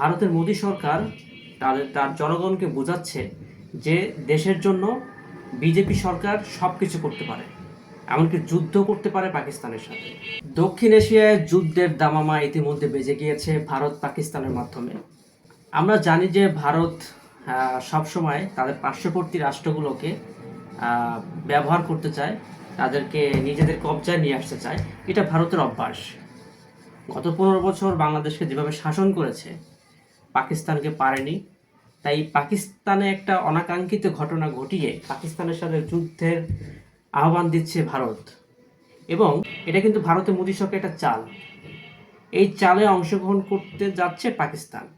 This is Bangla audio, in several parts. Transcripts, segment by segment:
ভারতের মোদী সরকার তাদের তার জনগণকে বোঝাচ্ছে যে দেশের জন্য বিজেপি সরকার সব কিছু করতে পারে, এমনকি যুদ্ধ করতে পারে পাকিস্তানের সাথে। দক্ষিণ এশিয়ায় যুদ্ধের দামামা ইতিমধ্যে বেজে গিয়েছে ভারত পাকিস্তানের মাধ্যমে। আমরা জানি যে ভারত সবসময় তাদের পার্শ্ববর্তী রাষ্ট্রগুলোকে ব্যবহার করতে চায়, তাদেরকে নিজেদের কবজায় নিয়ে আসতে চায়। এটা ভারতের অভ্যাস। গত পনেরো বছর বাংলাদেশকে যেভাবে শাসন করেছে পাকিস্তানকে পারেনি। তাই পাকিস্তানে একটা অনাকাঙ্ক্ষিত ঘটনা ঘটিয়ে পাকিস্তানের সাথে যুদ্ধের আহ্বান দিচ্ছে ভারত। এবং এটা কিন্তু ভারতের মোদী সরকার একটা চাল। এই চালে অংশগ্রহণ করতে যাচ্ছে পাকিস্তান।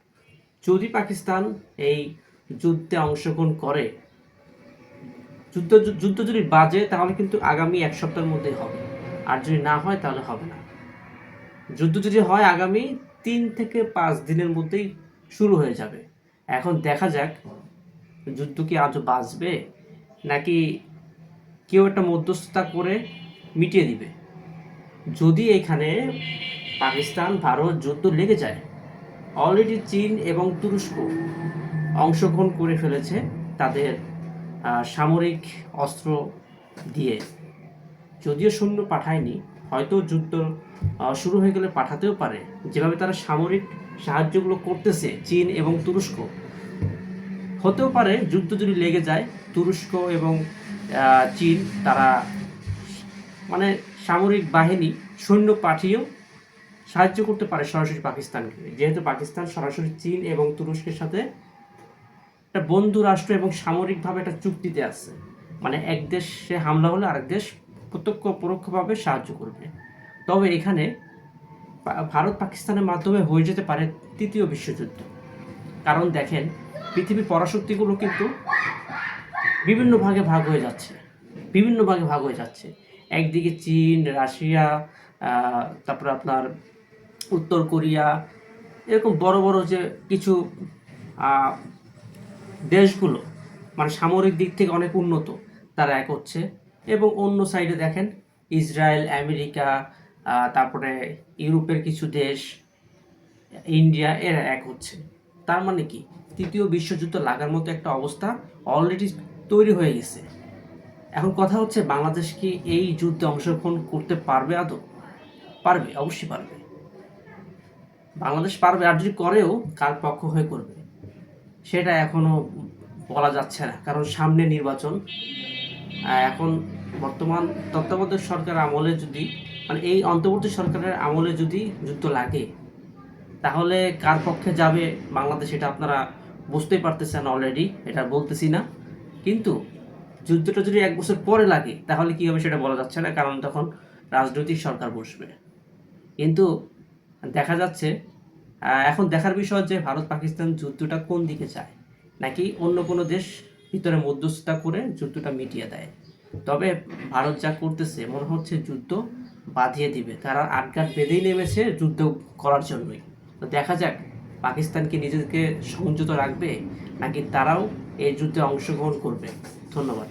যদি পাকিস্তান এই যুদ্ধে অংশগ্রহণ করে, যুদ্ধ যুদ্ধ যদি বাজে, তাহলে কিন্তু আগামী এক সপ্তাহের মধ্যেই হবে। আর যদি না হয়, তাহলে হবে না। যুদ্ধ যদি হয়, আগামী তিন থেকে পাঁচ দিনের মধ্যেই শুরু হয়ে যাবে। এখন দেখা যাক, যুদ্ধ কি আজও বাঁচবে, নাকি কেউ একটা মধ্যস্থতা করে মিটিয়ে দিবে। যদি এখানে পাকিস্তান, ভারত যুদ্ধ লেগে যায় অলরেডি চীন এবং তুরস্ক অংশগ্রহণ করে ফেলেছে তাদের সামরিক অস্ত্র দিয়ে। যদিও সৈন্য পাঠায়নি, হয়তো যুদ্ধ শুরু হয়ে গেলে পাঠাতেও পারে। যেভাবে তারা সামরিক সাহায্যগুলো করতেছে চীন এবং তুরস্ক। হতেও পারে যুদ্ধ যদি লেগে যায়, তুরস্ক এবং চীন তারা মানে সামরিক বাহিনী, সৈন্য পাঠিয়েও সাহায্য করতে পারে সরাসরি পাকিস্তানকে। যেহেতু পাকিস্তান সরাসরি চীন এবং তুরস্কের সাথে একটা বন্ধু রাষ্ট্র এবং সামরিকভাবে একটা চুক্তিতে আছে। মানে এক দেশে হামলা হলে আরেক দেশ প্রত্যক্ষ পরোক্ষভাবে সাহায্য করবে। তবে এখানে ভারত পাকিস্তানের মাধ্যমে হয়ে যেতে পারে তৃতীয় বিশ্বযুদ্ধ। কারণ দেখেন, পৃথিবীর পরাশক্তিগুলো কিন্তু বিভিন্ন ভাগে ভাগ হয়ে যাচ্ছে। বিভিন্ন ভাগে ভাগ হয়ে যাচ্ছে। একদিকে চীন, রাশিয়া তারপরে আপনার উত্তর কোরিয়া, এরকম বড় বড় যে কিছু দেশগুলো মানে সামরিক দিক থেকে অনেক উন্নত, তারা এক হচ্ছে। এবং অন্য সাইডে দেখেন, ইসরায়েল, আমেরিকা তারপরে ইউরোপের কিছু দেশ, ইন্ডিয়া, এরা এক হচ্ছে। তার মানে কি? তৃতীয় বিশ্বযুদ্ধ লাগার মতো একটা অবস্থা অলরেডি তৈরি হয়ে গেছে। এখন কথা হচ্ছে, বাংলাদেশ কি এই যুদ্ধে অংশগ্রহণ করতে পারবে আদৌ? পারবে, অবশ্যই পারবে। বাংলাদেশ পারবে, আর যদি করেও, কার পক্ষ হয়ে করবে? সেটা এখনও বলা যাচ্ছে না, কারণ সামনে নির্বাচন। এখন বর্তমান তত্ত্বাবধায়ক সরকার আমলে যদি মানে এই অন্তর্বর্তী সরকারের আমলে যদি যুদ্ধ লাগে, তাহলে কার পক্ষে যাবে বাংলাদেশ এটা আপনারা বুঝতেই পারতেছেন অলরেডি এটা বলতেছি না। কিন্তু যুদ্ধটা যদি এক বছর পরে লাগে, তাহলে কি হবে সেটা বলা যাচ্ছে না, কারণ তখন রাজনৈতিক সরকার বসবে। কিন্তু দেখা যাচ্ছে এখন দেখার বিষয় যে ভারত পাকিস্তান যুদ্ধটা কোন দিকে চায় নাকি অন্য কোনো দেশ ভিতরে মধ্যস্থতা করে যুদ্ধটা মিটিয়ে দেয়? তবে ভারত যা করতেছে, মনে হচ্ছে যুদ্ধ বাঁধিয়ে দিবে। তারা আটঘাট বেঁধেই নেমেছে যুদ্ধ করার জন্যই। তো দেখা যাক, পাকিস্তান কি নিজেদেরকে সংযত রাখবে নাকি তারাও এই যুদ্ধে অংশগ্রহণ করবে। ধন্যবাদ।